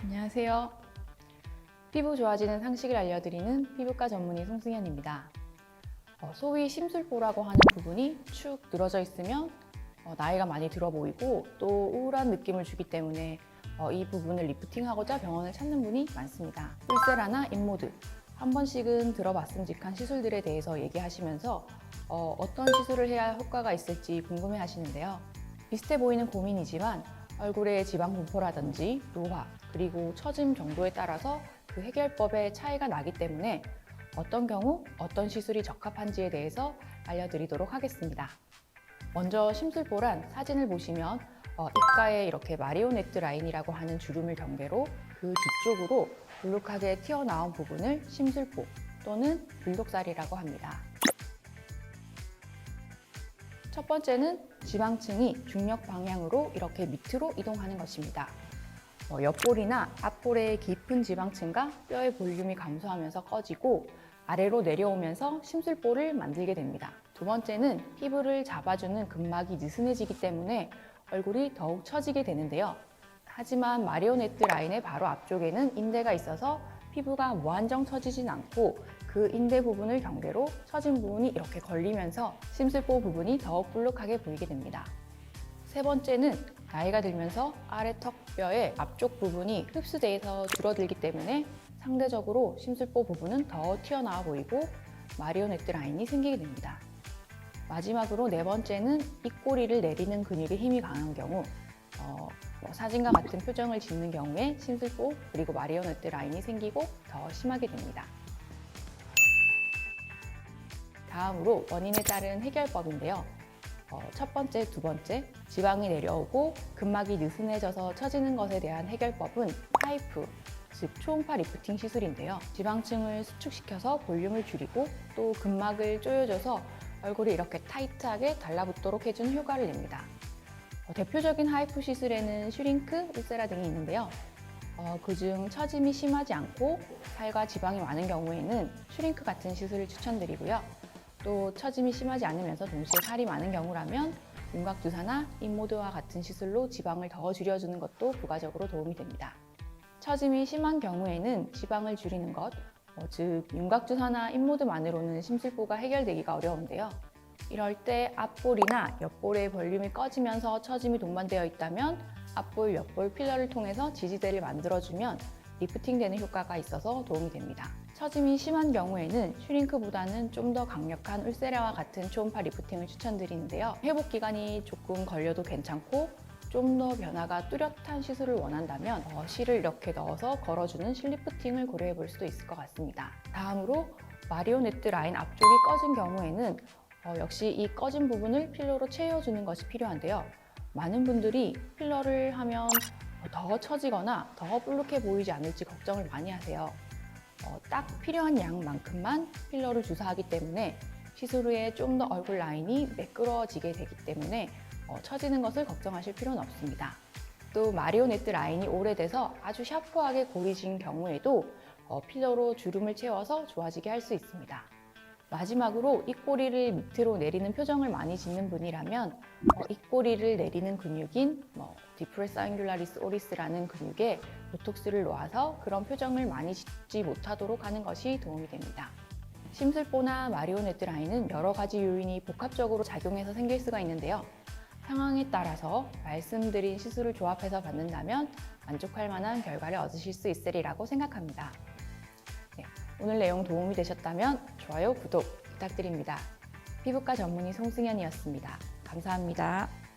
안녕하세요. 피부 좋아지는 상식을 알려드리는 피부과 전문의 송승현입니다. 어, 소위 심술보라고 하는 부분이 축 늘어져 있으면 어, 나이가 많이 들어 보이고 또 우울한 느낌을 주기 때문에 어, 이 부분을 리프팅하고자 병원을 찾는 분이 많습니다. 울세라나 인모드 한 번씩은 들어봤음직한 시술들에 대해서 얘기하시면서 어, 어떤 시술을 해야 효과가 있을지 궁금해 하시는데요. 비슷해 보이는 고민이지만 얼굴의 지방 분포라든지 노화 그리고 처짐 정도에 따라서 그 해결법의 차이가 나기 때문에 어떤 경우 어떤 시술이 적합한지에 대해서 알려드리도록 하겠습니다. 먼저 심술보란 사진을 보시면 어, 입가에 이렇게 마리오네트 라인이라고 하는 주름을 경계로 그 뒤쪽으로 불룩하게 튀어나온 부분을 심술보 또는 불독살이라고 합니다. 첫 번째는 지방층이 중력 방향으로 이렇게 밑으로 이동하는 것입니다. 어, 옆볼이나 앞볼의 깊은 지방층과 뼈의 볼륨이 감소하면서 꺼지고 아래로 내려오면서 심술볼을 만들게 됩니다. 두 번째는 피부를 잡아주는 근막이 느슨해지기 때문에 얼굴이 더욱 처지게 되는데요. 하지만 마리오네트 라인의 바로 앞쪽에는 인대가 있어서 피부가 무한정 처지진 않고 그 인대 부분을 경계로 처진 부분이 이렇게 걸리면서 심술보 부분이 더욱 불룩하게 보이게 됩니다. 세 번째는 나이가 들면서 아래 턱뼈의 앞쪽 부분이 흡수돼서 줄어들기 때문에 상대적으로 심술보 부분은 더 튀어나와 보이고 마리오네트 라인이 생기게 됩니다. 마지막으로 네 번째는 입꼬리를 내리는 근육에 힘이 강한 경우 어, 뭐 사진과 같은 표정을 짓는 경우에 심술보 그리고 마리오네트 라인이 생기고 더 심하게 됩니다. 다음으로 원인에 따른 해결법인데요. 어, 첫 번째, 두 번째, 지방이 내려오고 근막이 느슨해져서 처지는 것에 대한 해결법은 파이프, 즉 초음파 리프팅 시술인데요. 지방층을 수축시켜서 볼륨을 줄이고 또 근막을 조여줘서 얼굴이 이렇게 타이트하게 달라붙도록 해주는 효과를 냅니다. 어, 대표적인 하이프 시술에는 슈링크, 울세라 등이 있는데요. 어, 그중 처짐이 심하지 않고 살과 지방이 많은 경우에는 슈링크 같은 시술을 추천드리고요. 또 처짐이 심하지 않으면서 동시에 살이 많은 경우라면 윤곽 주사나 인모드와 같은 시술로 지방을 더 줄여주는 것도 부가적으로 도움이 됩니다. 처짐이 심한 경우에는 지방을 줄이는 것, 어, 즉 윤곽 주사나 인모드만으로는 심술보가 해결되기가 어려운데요. 이럴 때 앞볼이나 옆볼의 볼륨이 꺼지면서 처짐이 동반되어 있다면 앞볼, 옆볼 필러를 통해서 지지대를 만들어주면 리프팅되는 효과가 있어서 도움이 됩니다. 처짐이 심한 경우에는 슈링크보다는 좀 더 강력한 울세라와 같은 초음파 리프팅을 추천드리는데요. 회복 기간이 조금 걸려도 괜찮고 좀 더 변화가 뚜렷한 시술을 원한다면 어, 실을 이렇게 넣어서 걸어주는 실리프팅을 고려해 볼 수도 있을 것 같습니다. 다음으로 마리오네트 라인 앞쪽이 꺼진 경우에는 어, 역시 이 꺼진 부분을 필러로 채워주는 것이 필요한데요. 많은 분들이 필러를 하면 더 처지거나 더 불룩해 보이지 않을지 걱정을 많이 하세요. 어, 딱 필요한 양만큼만 필러를 주사하기 때문에 시술 후에 좀 더 얼굴 라인이 매끄러워지게 되기 때문에 어, 처지는 것을 걱정하실 필요는 없습니다. 또 마리오네트 라인이 오래돼서 아주 샤프하게 고리진 경우에도 어, 필러로 주름을 채워서 좋아지게 할 수 있습니다. 마지막으로 입꼬리를 밑으로 내리는 표정을 많이 짓는 분이라면 어, 입꼬리를 내리는 근육인 뭐, 디프레스 앵귤라리스 오리스라는 근육에 보톡스를 놓아서 그런 표정을 많이 짓지 못하도록 하는 것이 도움이 됩니다. 심술보나 마리오네트 라인은 여러 가지 요인이 복합적으로 작용해서 생길 수가 있는데요. 상황에 따라서 말씀드린 시술을 조합해서 받는다면 만족할 만한 결과를 얻으실 수 있으리라고 생각합니다. 네, 오늘 내용 도움이 되셨다면 좋아요, 구독 부탁드립니다. 피부과 전문의 송승현이었습니다. 감사합니다.